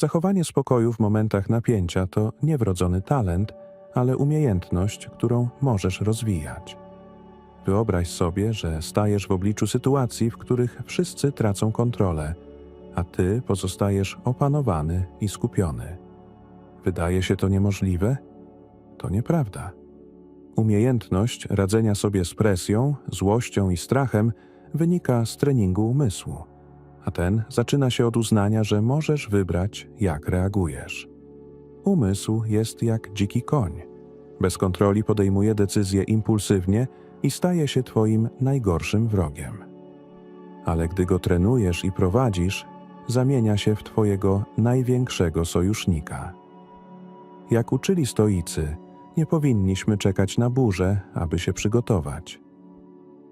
Zachowanie spokoju w momentach napięcia to niewrodzony talent, ale umiejętność, którą możesz rozwijać. Wyobraź sobie, że stajesz w obliczu sytuacji, w których wszyscy tracą kontrolę, a ty pozostajesz opanowany i skupiony. Wydaje się to niemożliwe? To nieprawda. Umiejętność radzenia sobie z presją, złością i strachem wynika z treningu umysłu, a ten zaczyna się od uznania, że możesz wybrać, jak reagujesz. Umysł jest jak dziki koń. Bez kontroli podejmuje decyzje impulsywnie i staje się Twoim najgorszym wrogiem. Ale gdy go trenujesz i prowadzisz, zamienia się w Twojego największego sojusznika. Jak uczyli stoicy, nie powinniśmy czekać na burzę, aby się przygotować.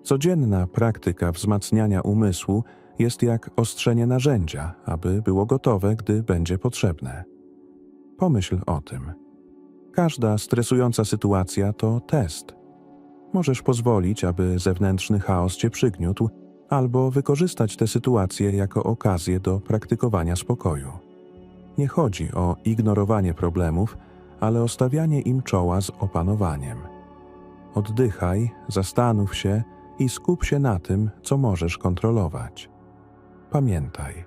Codzienna praktyka wzmacniania umysłu jest jak ostrzenie narzędzia, aby było gotowe, gdy będzie potrzebne. Pomyśl o tym. Każda stresująca sytuacja to test. Możesz pozwolić, aby zewnętrzny chaos cię przygniótł, albo wykorzystać tę sytuację jako okazję do praktykowania spokoju. Nie chodzi o ignorowanie problemów, ale o stawianie im czoła z opanowaniem. Oddychaj, zastanów się i skup się na tym, co możesz kontrolować. Pamiętaj,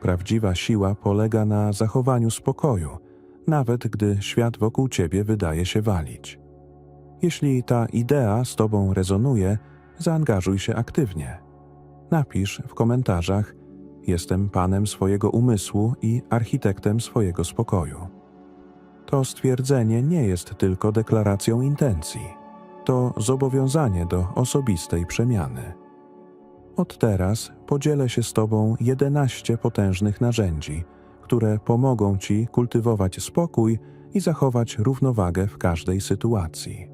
prawdziwa siła polega na zachowaniu spokoju, nawet gdy świat wokół ciebie wydaje się walić. Jeśli ta idea z tobą rezonuje, zaangażuj się aktywnie. Napisz w komentarzach: Jestem panem swojego umysłu i architektem swojego spokoju. To stwierdzenie nie jest tylko deklaracją intencji, to zobowiązanie do osobistej przemiany. Od teraz podzielę się z Tobą 11 potężnych narzędzi, które pomogą Ci kultywować spokój i zachować równowagę w każdej sytuacji.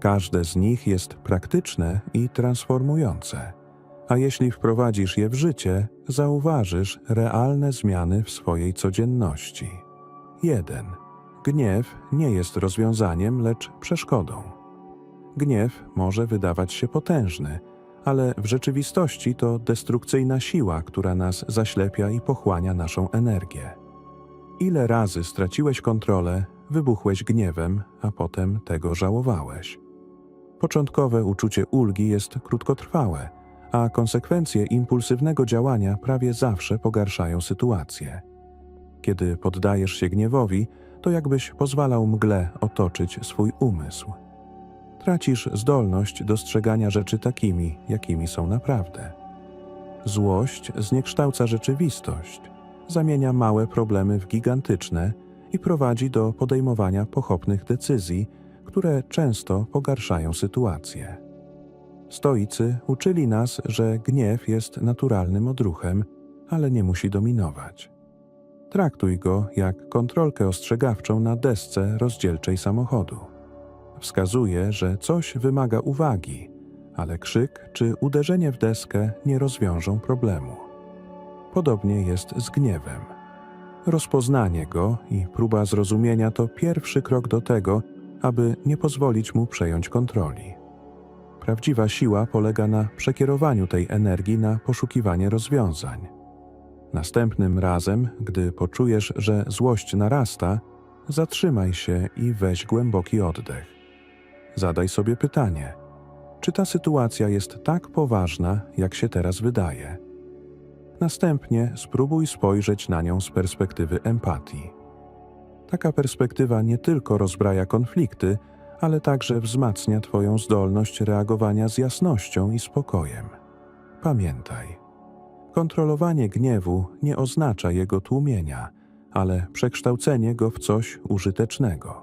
Każde z nich jest praktyczne i transformujące, a jeśli wprowadzisz je w życie, zauważysz realne zmiany w swojej codzienności. 1. Gniew nie jest rozwiązaniem, lecz przeszkodą. Gniew może wydawać się potężny, ale w rzeczywistości to destrukcyjna siła, która nas zaślepia i pochłania naszą energię. Ile razy straciłeś kontrolę, wybuchłeś gniewem, a potem tego żałowałeś. Początkowe uczucie ulgi jest krótkotrwałe, a konsekwencje impulsywnego działania prawie zawsze pogarszają sytuację. Kiedy poddajesz się gniewowi, to jakbyś pozwalał mgle otoczyć swój umysł. Tracisz zdolność dostrzegania rzeczy takimi, jakimi są naprawdę. Złość zniekształca rzeczywistość, zamienia małe problemy w gigantyczne i prowadzi do podejmowania pochopnych decyzji, które często pogarszają sytuację. Stoicy uczyli nas, że gniew jest naturalnym odruchem, ale nie musi dominować. Traktuj go jak kontrolkę ostrzegawczą na desce rozdzielczej samochodu. Wskazuje, że coś wymaga uwagi, ale krzyk czy uderzenie w deskę nie rozwiążą problemu. Podobnie jest z gniewem. Rozpoznanie go i próba zrozumienia to pierwszy krok do tego, aby nie pozwolić mu przejąć kontroli. Prawdziwa siła polega na przekierowaniu tej energii na poszukiwanie rozwiązań. Następnym razem, gdy poczujesz, że złość narasta, zatrzymaj się i weź głęboki oddech. Zadaj sobie pytanie: czy ta sytuacja jest tak poważna, jak się teraz wydaje? Następnie spróbuj spojrzeć na nią z perspektywy empatii. Taka perspektywa nie tylko rozbraja konflikty, ale także wzmacnia Twoją zdolność reagowania z jasnością i spokojem. Pamiętaj, kontrolowanie gniewu nie oznacza jego tłumienia, ale przekształcenie go w coś użytecznego.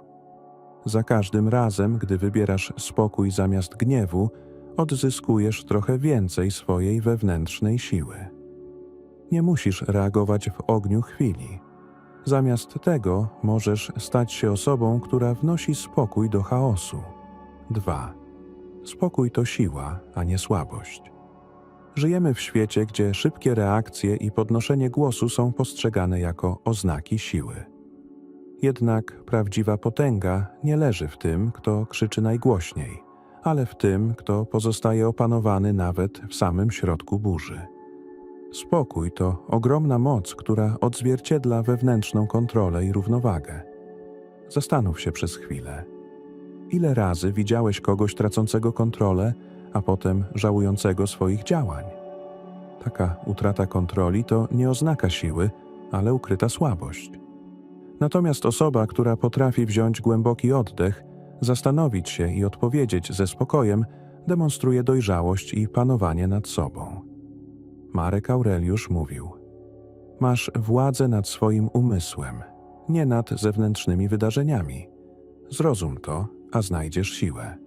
Za każdym razem, gdy wybierasz spokój zamiast gniewu, odzyskujesz trochę więcej swojej wewnętrznej siły. Nie musisz reagować w ogniu chwili. Zamiast tego możesz stać się osobą, która wnosi spokój do chaosu. 2. Spokój to siła, a nie słabość. Żyjemy w świecie, gdzie szybkie reakcje i podnoszenie głosu są postrzegane jako oznaki siły. Jednak prawdziwa potęga nie leży w tym, kto krzyczy najgłośniej, ale w tym, kto pozostaje opanowany nawet w samym środku burzy. Spokój to ogromna moc, która odzwierciedla wewnętrzną kontrolę i równowagę. Zastanów się przez chwilę. Ile razy widziałeś kogoś tracącego kontrolę, a potem żałującego swoich działań? Taka utrata kontroli to nie oznaka siły, ale ukryta słabość. Natomiast osoba, która potrafi wziąć głęboki oddech, zastanowić się i odpowiedzieć ze spokojem, demonstruje dojrzałość i panowanie nad sobą. Marek Aureliusz mówił: Masz władzę nad swoim umysłem, nie nad zewnętrznymi wydarzeniami. Zrozum to, a znajdziesz siłę.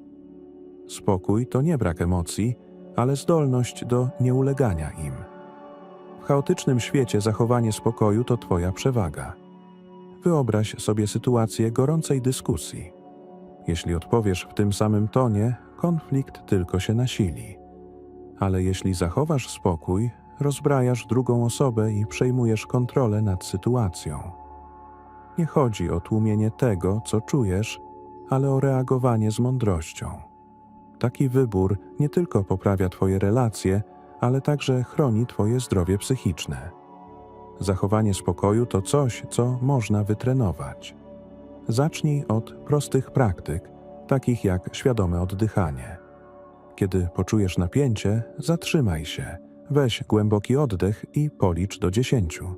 Spokój to nie brak emocji, ale zdolność do nieulegania im. W chaotycznym świecie zachowanie spokoju to Twoja przewaga. Wyobraź sobie sytuację gorącej dyskusji. Jeśli odpowiesz w tym samym tonie, konflikt tylko się nasili. Ale jeśli zachowasz spokój, rozbrajasz drugą osobę i przejmujesz kontrolę nad sytuacją. Nie chodzi o tłumienie tego, co czujesz, ale o reagowanie z mądrością. Taki wybór nie tylko poprawia Twoje relacje, ale także chroni Twoje zdrowie psychiczne. Zachowanie spokoju to coś, co można wytrenować. Zacznij od prostych praktyk, takich jak świadome oddychanie. Kiedy poczujesz napięcie, zatrzymaj się, weź głęboki oddech i policz do dziesięciu.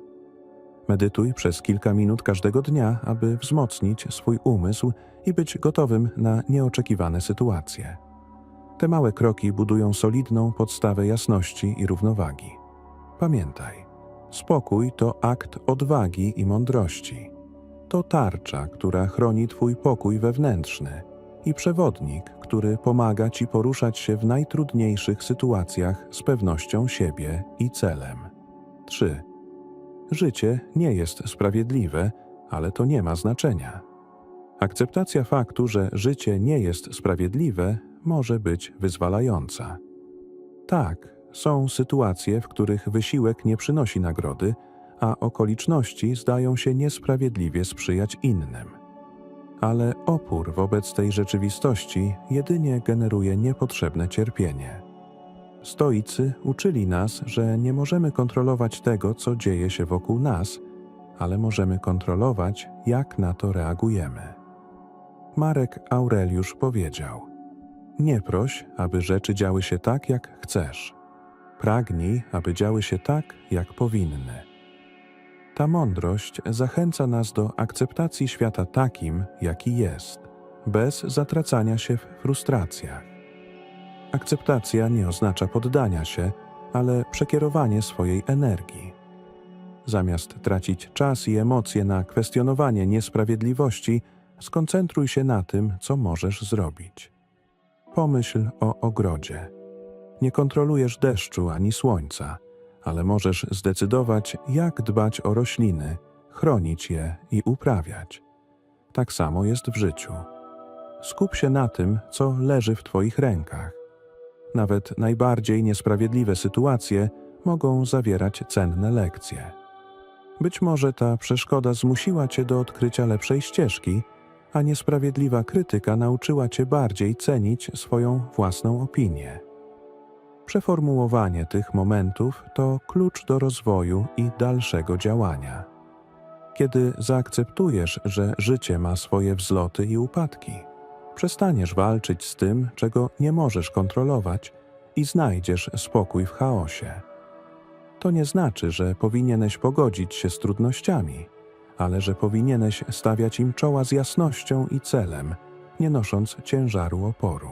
Medytuj przez kilka minut każdego dnia, aby wzmocnić swój umysł i być gotowym na nieoczekiwane sytuacje. Te małe kroki budują solidną podstawę jasności i równowagi. Pamiętaj, spokój to akt odwagi i mądrości. To tarcza, która chroni Twój pokój wewnętrzny i przewodnik, który pomaga Ci poruszać się w najtrudniejszych sytuacjach z pewnością siebie i celem. 3. Życie nie jest sprawiedliwe, ale to nie ma znaczenia. Akceptacja faktu, że życie nie jest sprawiedliwe, może być wyzwalająca. Tak, są sytuacje, w których wysiłek nie przynosi nagrody, a okoliczności zdają się niesprawiedliwie sprzyjać innym. Ale opór wobec tej rzeczywistości jedynie generuje niepotrzebne cierpienie. Stoicy uczyli nas, że nie możemy kontrolować tego, co dzieje się wokół nas, ale możemy kontrolować, jak na to reagujemy. Marek Aureliusz powiedział: Nie proś, aby rzeczy działy się tak, jak chcesz. Pragnij, aby działy się tak, jak powinny. Ta mądrość zachęca nas do akceptacji świata takim, jaki jest, bez zatracania się w frustracjach. Akceptacja nie oznacza poddania się, ale przekierowanie swojej energii. Zamiast tracić czas i emocje na kwestionowanie niesprawiedliwości, skoncentruj się na tym, co możesz zrobić. Pomyśl o ogrodzie. Nie kontrolujesz deszczu ani słońca, ale możesz zdecydować, jak dbać o rośliny, chronić je i uprawiać. Tak samo jest w życiu. Skup się na tym, co leży w Twoich rękach. Nawet najbardziej niesprawiedliwe sytuacje mogą zawierać cenne lekcje. Być może ta przeszkoda zmusiła Cię do odkrycia lepszej ścieżki, a niesprawiedliwa krytyka nauczyła Cię bardziej cenić swoją własną opinię. Przeformułowanie tych momentów to klucz do rozwoju i dalszego działania. Kiedy zaakceptujesz, że życie ma swoje wzloty i upadki, przestaniesz walczyć z tym, czego nie możesz kontrolować i znajdziesz spokój w chaosie. To nie znaczy, że powinieneś pogodzić się z trudnościami, ale że powinieneś stawiać im czoła z jasnością i celem, nie nosząc ciężaru oporu.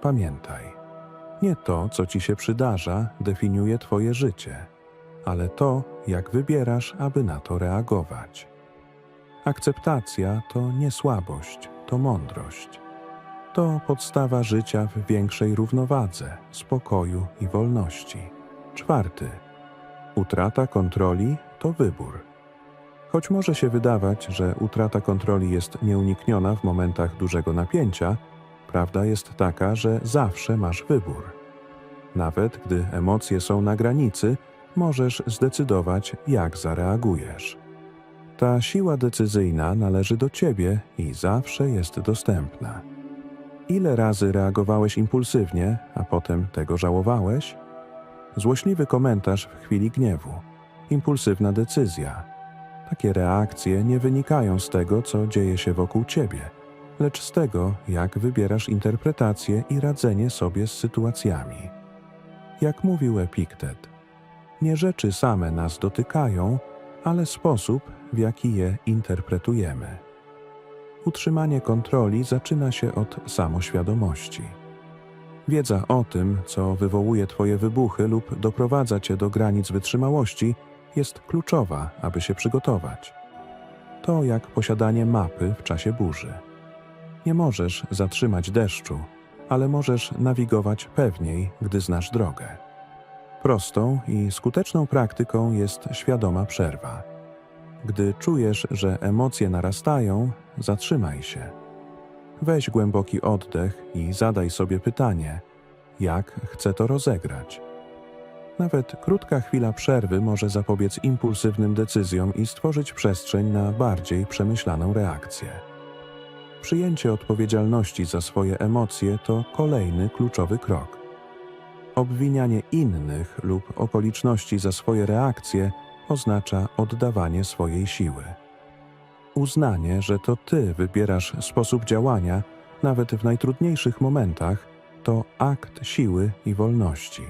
Pamiętaj, nie to, co ci się przydarza, definiuje Twoje życie, ale to, jak wybierasz, aby na to reagować. Akceptacja to nie słabość, to mądrość. To podstawa życia w większej równowadze, spokoju i wolności. Czwarty. Utrata kontroli to wybór. Choć może się wydawać, że utrata kontroli jest nieunikniona w momentach dużego napięcia, prawda jest taka, że zawsze masz wybór. Nawet gdy emocje są na granicy, możesz zdecydować, jak zareagujesz. Ta siła decyzyjna należy do ciebie i zawsze jest dostępna. Ile razy reagowałeś impulsywnie, a potem tego żałowałeś? złośliwy komentarz w chwili gniewu, impulsywna decyzja. Takie reakcje nie wynikają z tego, co dzieje się wokół ciebie, lecz z tego, jak wybierasz interpretację i radzenie sobie z sytuacjami. Jak mówił Epiktet, nie rzeczy same nas dotykają, ale sposób, w jaki je interpretujemy. Utrzymanie kontroli zaczyna się od samoświadomości. Wiedza o tym, co wywołuje Twoje wybuchy lub doprowadza Cię do granic wytrzymałości, jest kluczowa, aby się przygotować. To jak posiadanie mapy w czasie burzy. Nie możesz zatrzymać deszczu, ale możesz nawigować pewniej, gdy znasz drogę. Prostą i skuteczną praktyką jest świadoma przerwa. Gdy czujesz, że emocje narastają, zatrzymaj się. Weź głęboki oddech i zadaj sobie pytanie: jak chcę to rozegrać? Nawet krótka chwila przerwy może zapobiec impulsywnym decyzjom i stworzyć przestrzeń na bardziej przemyślaną reakcję. Przyjęcie odpowiedzialności za swoje emocje to kolejny kluczowy krok. Obwinianie innych lub okoliczności za swoje reakcje oznacza oddawanie swojej siły. Uznanie, że to ty wybierasz sposób działania, nawet w najtrudniejszych momentach, to akt siły i wolności.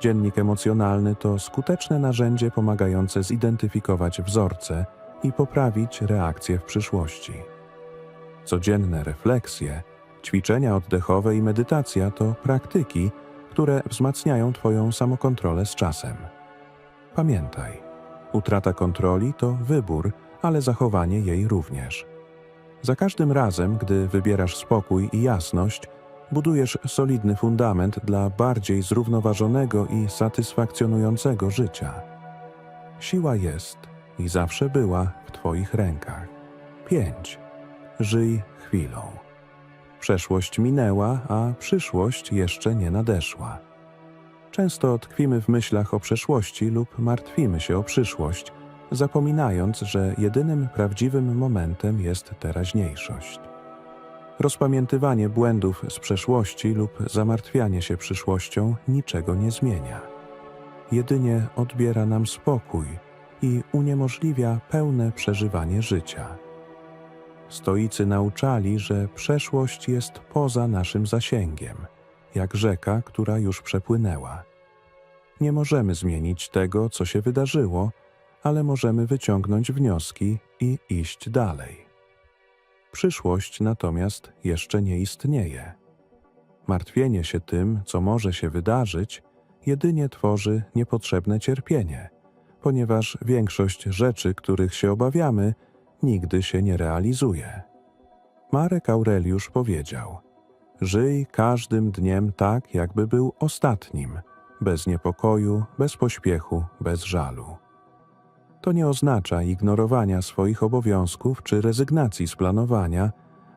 Dziennik emocjonalny to skuteczne narzędzie pomagające zidentyfikować wzorce i poprawić reakcje w przyszłości. Codzienne refleksje, ćwiczenia oddechowe i medytacja to praktyki, które wzmacniają Twoją samokontrolę z czasem. Pamiętaj, utrata kontroli to wybór, ale zachowanie jej również. Za każdym razem, gdy wybierasz spokój i jasność, budujesz solidny fundament dla bardziej zrównoważonego i satysfakcjonującego życia. Siła jest i zawsze była w Twoich rękach. 5. Żyj chwilą. Przeszłość minęła, a przyszłość jeszcze nie nadeszła. Często tkwimy w myślach o przeszłości lub martwimy się o przyszłość, zapominając, że jedynym prawdziwym momentem jest teraźniejszość. Rozpamiętywanie błędów z przeszłości lub zamartwianie się przyszłością niczego nie zmienia. Jedynie odbiera nam spokój i uniemożliwia pełne przeżywanie życia. Stoicy nauczali, że przeszłość jest poza naszym zasięgiem, jak rzeka, która już przepłynęła. Nie możemy zmienić tego, co się wydarzyło, ale możemy wyciągnąć wnioski i iść dalej. Przyszłość natomiast jeszcze nie istnieje. Martwienie się tym, co może się wydarzyć, jedynie tworzy niepotrzebne cierpienie, ponieważ większość rzeczy, których się obawiamy, nigdy się nie realizuje. Marek Aureliusz powiedział: Żyj każdym dniem tak, jakby był ostatnim, bez niepokoju, bez pośpiechu, bez żalu. To nie oznacza ignorowania swoich obowiązków czy rezygnacji z planowania,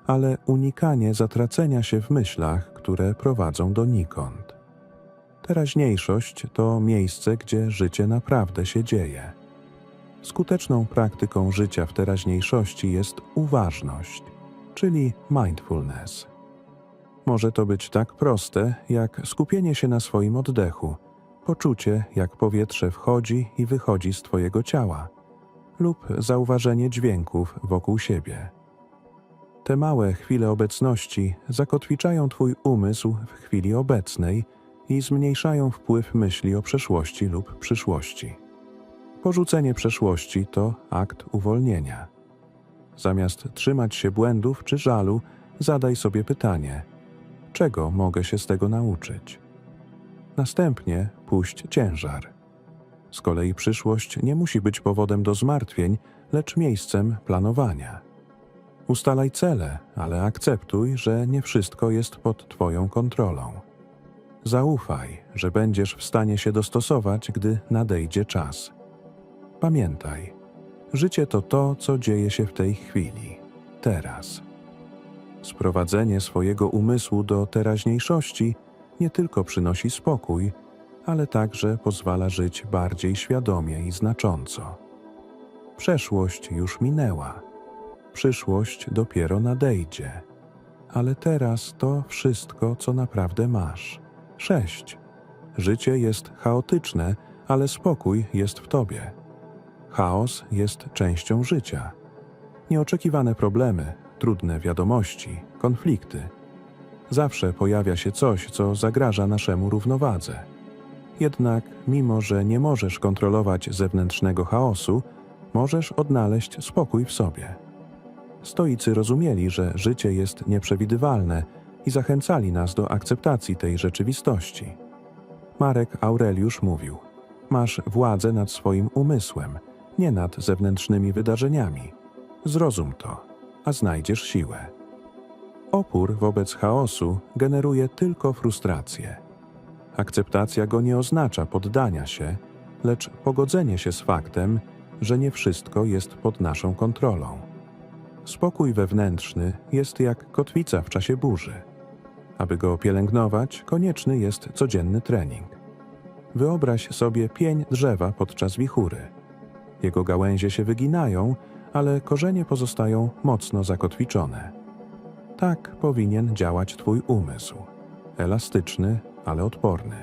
ale unikanie zatracenia się w myślach, które prowadzą donikąd. Teraźniejszość to miejsce, gdzie życie naprawdę się dzieje. Skuteczną praktyką życia w teraźniejszości jest uważność, czyli mindfulness. Może to być tak proste, jak skupienie się na swoim oddechu, poczucie, jak powietrze wchodzi i wychodzi z Twojego ciała, lub zauważenie dźwięków wokół siebie. Te małe chwile obecności zakotwiczają Twój umysł w chwili obecnej i zmniejszają wpływ myśli o przeszłości lub przyszłości. Porzucenie przeszłości to akt uwolnienia. Zamiast trzymać się błędów czy żalu, zadaj sobie pytanie: czego mogę się z tego nauczyć? Następnie puść ciężar. Z kolei przyszłość nie musi być powodem do zmartwień, lecz miejscem planowania. Ustalaj cele, ale akceptuj, że nie wszystko jest pod Twoją kontrolą. Zaufaj, że będziesz w stanie się dostosować, gdy nadejdzie czas. Pamiętaj, życie to to, co dzieje się w tej chwili, teraz. Sprowadzenie swojego umysłu do teraźniejszości nie tylko przynosi spokój, ale także pozwala żyć bardziej świadomie i znacząco. Przeszłość już minęła, przyszłość dopiero nadejdzie, ale teraz to wszystko, co naprawdę masz. Sześć. Życie jest chaotyczne, ale spokój jest w tobie. Chaos jest częścią życia. Nieoczekiwane problemy, trudne wiadomości, konflikty. Zawsze pojawia się coś, co zagraża naszemu równowadze. Jednak, mimo że nie możesz kontrolować zewnętrznego chaosu, możesz odnaleźć spokój w sobie. Stoicy rozumieli, że życie jest nieprzewidywalne i zachęcali nas do akceptacji tej rzeczywistości. Marek Aureliusz mówił: Masz władzę nad swoim umysłem, nie nad zewnętrznymi wydarzeniami. Zrozum to, a znajdziesz siłę. Opór wobec chaosu generuje tylko frustrację. Akceptacja go nie oznacza poddania się, lecz pogodzenie się z faktem, że nie wszystko jest pod naszą kontrolą. Spokój wewnętrzny jest jak kotwica w czasie burzy. Aby go pielęgnować, konieczny jest codzienny trening. Wyobraź sobie pień drzewa podczas wichury. Jego gałęzie się wyginają, ale korzenie pozostają mocno zakotwiczone. Tak powinien działać Twój umysł. Elastyczny, ale odporny.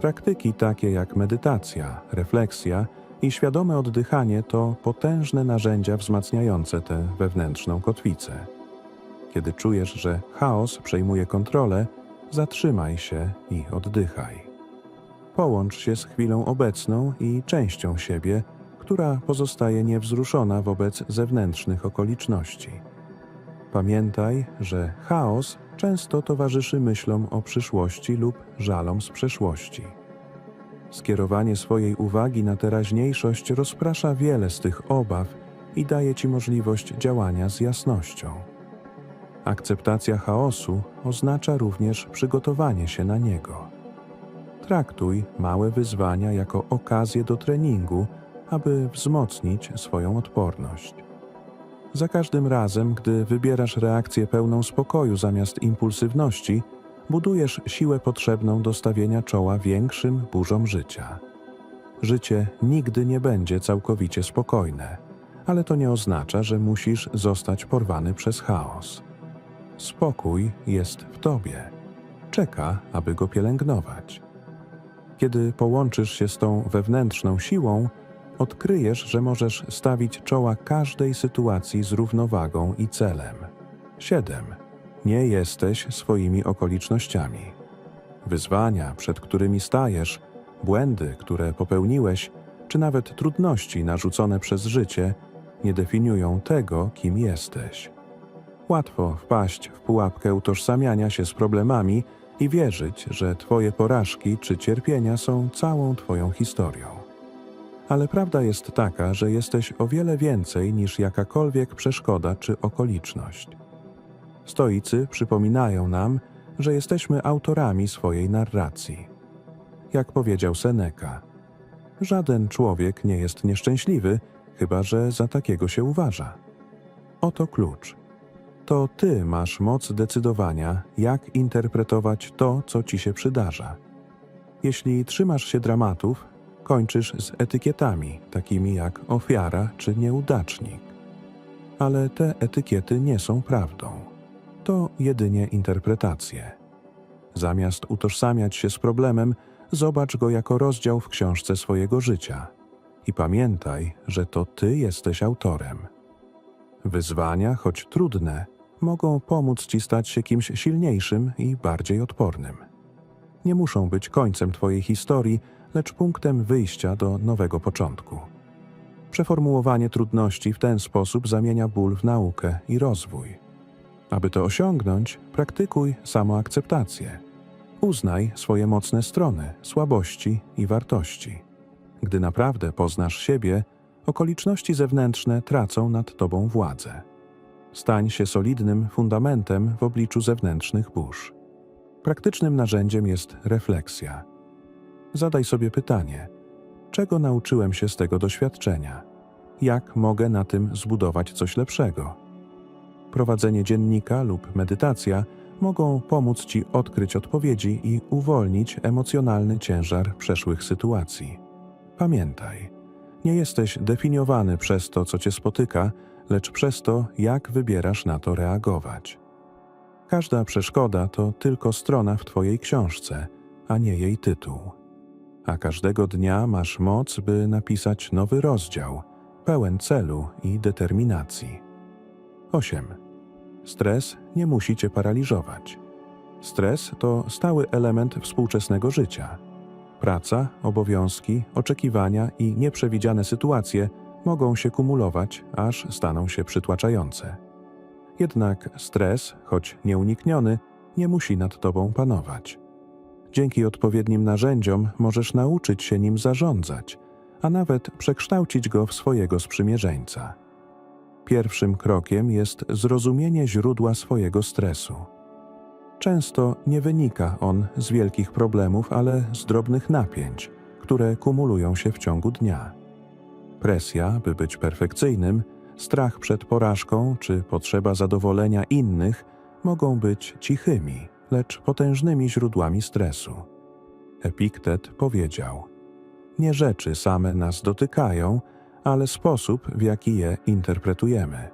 Praktyki takie jak medytacja, refleksja i świadome oddychanie to potężne narzędzia wzmacniające tę wewnętrzną kotwicę. Kiedy czujesz, że chaos przejmuje kontrolę, zatrzymaj się i oddychaj. Połącz się z chwilą obecną i częścią siebie, która pozostaje niewzruszona wobec zewnętrznych okoliczności. Pamiętaj, że chaos często towarzyszy myślom o przyszłości lub żalom z przeszłości. Skierowanie swojej uwagi na teraźniejszość rozprasza wiele z tych obaw i daje ci możliwość działania z jasnością. Akceptacja chaosu oznacza również przygotowanie się na niego. Traktuj małe wyzwania jako okazję do treningu, aby wzmocnić swoją odporność. Za każdym razem, gdy wybierasz reakcję pełną spokoju zamiast impulsywności, budujesz siłę potrzebną do stawienia czoła większym burzom życia. Życie nigdy nie będzie całkowicie spokojne, ale to nie oznacza, że musisz zostać porwany przez chaos. Spokój jest w tobie. Czeka, aby go pielęgnować. Kiedy połączysz się z tą wewnętrzną siłą, odkryjesz, że możesz stawić czoła każdej sytuacji z równowagą i celem. 7. Nie jesteś swoimi okolicznościami. Wyzwania, przed którymi stajesz, błędy, które popełniłeś, czy nawet trudności narzucone przez życie, nie definiują tego, kim jesteś. Łatwo wpaść w pułapkę utożsamiania się z problemami i wierzyć, że Twoje porażki czy cierpienia są całą Twoją historią. Ale prawda jest taka, że jesteś o wiele więcej niż jakakolwiek przeszkoda czy okoliczność. Stoicy przypominają nam, że jesteśmy autorami swojej narracji. Jak powiedział Seneca, żaden człowiek nie jest nieszczęśliwy, chyba że za takiego się uważa. Oto klucz. To ty masz moc decydowania, jak interpretować to, co ci się przydarza. Jeśli trzymasz się dramatów, kończysz z etykietami, takimi jak ofiara czy nieudacznik. Ale te etykiety nie są prawdą. To jedynie interpretacje. Zamiast utożsamiać się z problemem, zobacz go jako rozdział w książce swojego życia. I pamiętaj, że to ty jesteś autorem. Wyzwania, choć trudne, mogą pomóc ci stać się kimś silniejszym i bardziej odpornym. Nie muszą być końcem twojej historii, lecz punktem wyjścia do nowego początku. Przeformułowanie trudności w ten sposób zamienia ból w naukę i rozwój. Aby to osiągnąć, praktykuj samoakceptację. Uznaj swoje mocne strony, słabości i wartości. Gdy naprawdę poznasz siebie, okoliczności zewnętrzne tracą nad tobą władzę. Stań się solidnym fundamentem w obliczu zewnętrznych burz. Praktycznym narzędziem jest refleksja. Zadaj sobie pytanie: czego nauczyłem się z tego doświadczenia? Jak mogę na tym zbudować coś lepszego? Prowadzenie dziennika lub medytacja mogą pomóc Ci odkryć odpowiedzi i uwolnić emocjonalny ciężar przeszłych sytuacji. Pamiętaj, nie jesteś definiowany przez to, co Cię spotyka, lecz przez to, jak wybierasz na to reagować. Każda przeszkoda to tylko strona w Twojej książce, a nie jej tytuł. A każdego dnia masz moc, by napisać nowy rozdział, pełen celu i determinacji. 8. Stres nie musi cię paraliżować. Stres to stały element współczesnego życia. Praca, obowiązki, oczekiwania i nieprzewidziane sytuacje mogą się kumulować, aż staną się przytłaczające. Jednak stres, choć nieunikniony, nie musi nad tobą panować. Dzięki odpowiednim narzędziom możesz nauczyć się nim zarządzać, a nawet przekształcić go w swojego sprzymierzeńca. Pierwszym krokiem jest zrozumienie źródła swojego stresu. Często nie wynika on z wielkich problemów, ale z drobnych napięć, które kumulują się w ciągu dnia. Presja, by być perfekcyjnym, strach przed porażką czy potrzeba zadowolenia innych mogą być cichymi, lecz potężnymi źródłami stresu. Epiktet powiedział: Nie rzeczy same nas dotykają, ale sposób, w jaki je interpretujemy.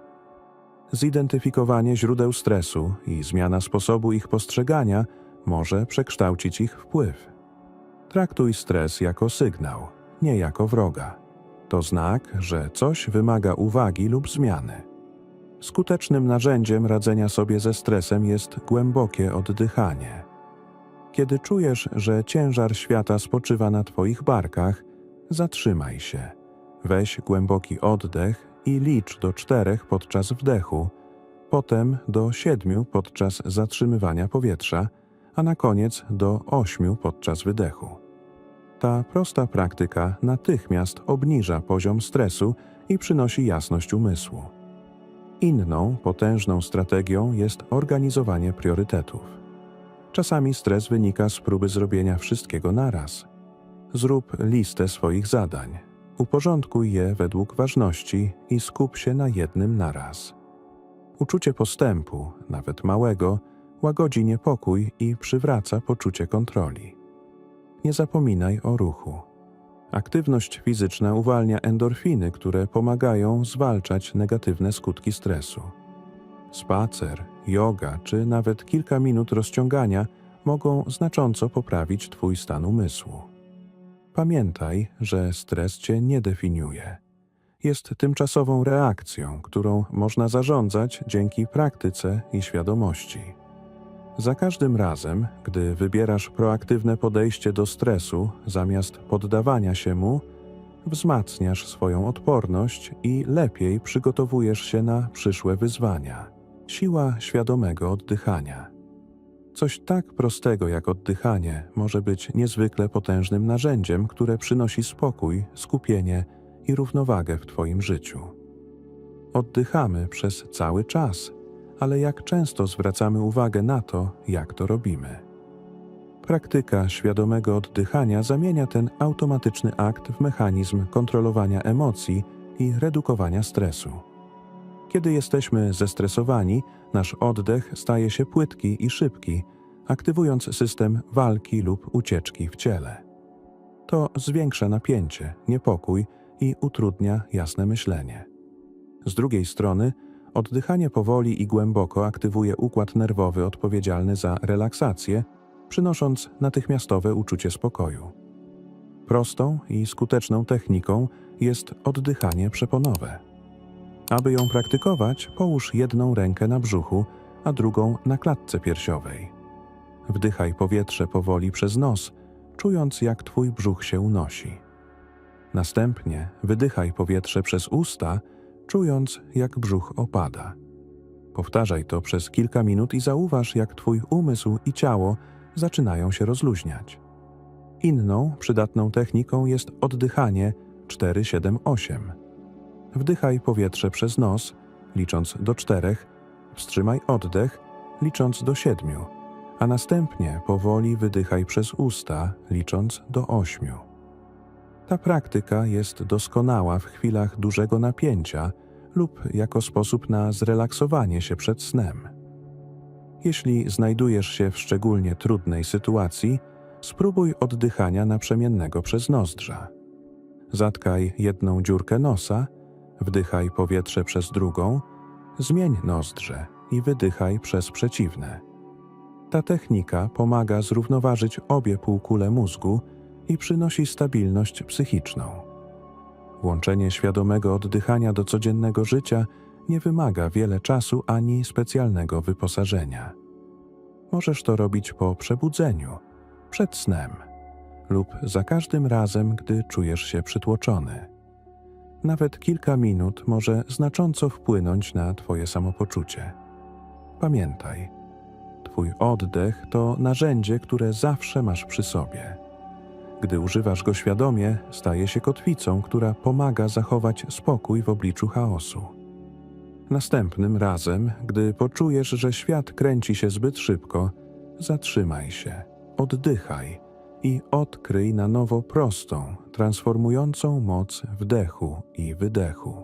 Zidentyfikowanie źródeł stresu i zmiana sposobu ich postrzegania może przekształcić ich wpływ. Traktuj stres jako sygnał, nie jako wroga. To znak, że coś wymaga uwagi lub zmiany. Skutecznym narzędziem radzenia sobie ze stresem jest głębokie oddychanie. Kiedy czujesz, że ciężar świata spoczywa na Twoich barkach, zatrzymaj się. Weź głęboki oddech i licz do czterech podczas wdechu, potem do siedmiu podczas zatrzymywania powietrza, a na koniec do ośmiu podczas wydechu. Ta prosta praktyka natychmiast obniża poziom stresu i przynosi jasność umysłu. Inną, potężną strategią jest organizowanie priorytetów. Czasami stres wynika z próby zrobienia wszystkiego naraz. Zrób listę swoich zadań, uporządkuj je według ważności i skup się na jednym naraz. Uczucie postępu, nawet małego, łagodzi niepokój i przywraca poczucie kontroli. Nie zapominaj o ruchu. Aktywność fizyczna uwalnia endorfiny, które pomagają zwalczać negatywne skutki stresu. Spacer, yoga czy nawet kilka minut rozciągania mogą znacząco poprawić Twój stan umysłu. Pamiętaj, że stres Cię nie definiuje. Jest tymczasową reakcją, którą można zarządzać dzięki praktyce i świadomości. Za każdym razem, gdy wybierasz proaktywne podejście do stresu zamiast poddawania się mu, wzmacniasz swoją odporność i lepiej przygotowujesz się na przyszłe wyzwania. Siła świadomego oddychania. Coś tak prostego jak oddychanie może być niezwykle potężnym narzędziem, które przynosi spokój, skupienie i równowagę w Twoim życiu. Oddychamy przez cały czas, ale jak często zwracamy uwagę na to, jak to robimy. Praktyka świadomego oddychania zamienia ten automatyczny akt w mechanizm kontrolowania emocji i redukowania stresu. Kiedy jesteśmy zestresowani, nasz oddech staje się płytki i szybki, aktywując system walki lub ucieczki w ciele. To zwiększa napięcie, niepokój i utrudnia jasne myślenie. Z drugiej strony, oddychanie powoli i głęboko aktywuje układ nerwowy odpowiedzialny za relaksację, przynosząc natychmiastowe uczucie spokoju. Prostą i skuteczną techniką jest oddychanie przeponowe. Aby ją praktykować, połóż jedną rękę na brzuchu, a drugą na klatce piersiowej. Wdychaj powietrze powoli przez nos, czując jak twój brzuch się unosi. Następnie wydychaj powietrze przez usta, czując jak brzuch opada. Powtarzaj to przez kilka minut i zauważ, jak twój umysł i ciało zaczynają się rozluźniać. Inną, przydatną techniką jest oddychanie 4-7-8. Wdychaj powietrze przez nos, licząc do czterech, wstrzymaj oddech, licząc do siedmiu, a następnie powoli wydychaj przez usta, licząc do ośmiu. Ta praktyka jest doskonała w chwilach dużego napięcia lub jako sposób na zrelaksowanie się przed snem. Jeśli znajdujesz się w szczególnie trudnej sytuacji, spróbuj oddychania naprzemiennego przez nozdrza. Zatkaj jedną dziurkę nosa, wdychaj powietrze przez drugą, zmień nozdrze i wydychaj przez przeciwne. Ta technika pomaga zrównoważyć obie półkule mózgu i przynosi stabilność psychiczną. Włączenie świadomego oddychania do codziennego życia nie wymaga wiele czasu ani specjalnego wyposażenia. Możesz to robić po przebudzeniu, przed snem lub za każdym razem, gdy czujesz się przytłoczony. Nawet kilka minut może znacząco wpłynąć na Twoje samopoczucie. Pamiętaj, Twój oddech to narzędzie, które zawsze masz przy sobie. Gdy używasz go świadomie, staje się kotwicą, która pomaga zachować spokój w obliczu chaosu. Następnym razem, gdy poczujesz, że świat kręci się zbyt szybko, zatrzymaj się, oddychaj i odkryj na nowo prostą, transformującą moc wdechu i wydechu.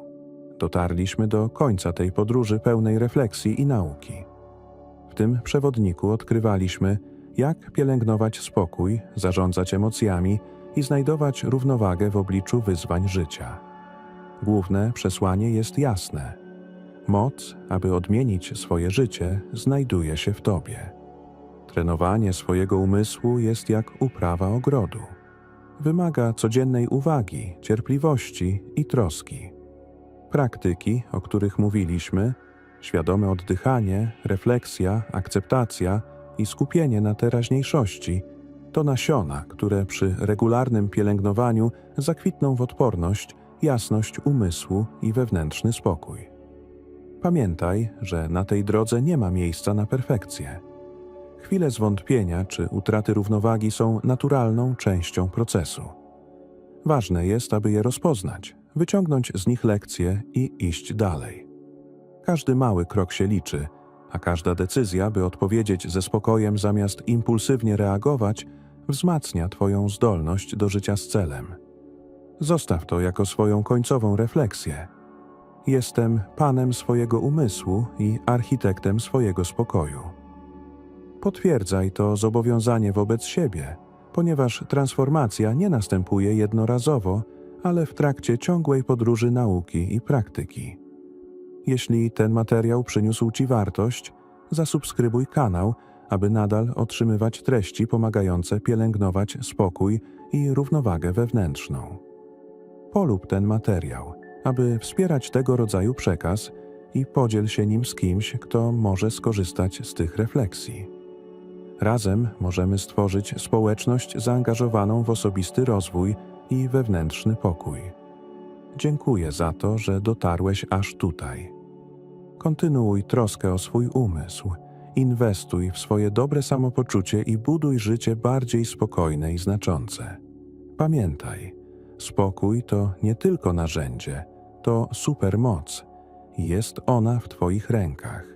Dotarliśmy do końca tej podróży pełnej refleksji i nauki. W tym przewodniku odkrywaliśmy, jak pielęgnować spokój, zarządzać emocjami i znajdować równowagę w obliczu wyzwań życia. Główne przesłanie jest jasne. Moc, aby odmienić swoje życie, znajduje się w Tobie. Trenowanie swojego umysłu jest jak uprawa ogrodu. Wymaga codziennej uwagi, cierpliwości i troski. Praktyki, o których mówiliśmy, świadome oddychanie, refleksja, akceptacja i skupienie na teraźniejszości to nasiona, które przy regularnym pielęgnowaniu zakwitną w odporność, jasność umysłu i wewnętrzny spokój. Pamiętaj, że na tej drodze nie ma miejsca na perfekcję. Chwile zwątpienia czy utraty równowagi są naturalną częścią procesu. Ważne jest, aby je rozpoznać, wyciągnąć z nich lekcje i iść dalej. Każdy mały krok się liczy, a każda decyzja, by odpowiedzieć ze spokojem zamiast impulsywnie reagować, wzmacnia Twoją zdolność do życia z celem. Zostaw to jako swoją końcową refleksję. Jestem panem swojego umysłu i architektem swojego spokoju. Potwierdzaj to zobowiązanie wobec siebie, ponieważ transformacja nie następuje jednorazowo, ale w trakcie ciągłej podróży nauki i praktyki. Jeśli ten materiał przyniósł Ci wartość, zasubskrybuj kanał, aby nadal otrzymywać treści pomagające pielęgnować spokój i równowagę wewnętrzną. Polub ten materiał, aby wspierać tego rodzaju przekaz i podziel się nim z kimś, kto może skorzystać z tych refleksji. Razem możemy stworzyć społeczność zaangażowaną w osobisty rozwój i wewnętrzny pokój. Dziękuję za to, że dotarłeś aż tutaj. Kontynuuj troskę o swój umysł, inwestuj w swoje dobre samopoczucie i buduj życie bardziej spokojne i znaczące. Pamiętaj, spokój to nie tylko narzędzie, to supermoc jest ona w Twoich rękach.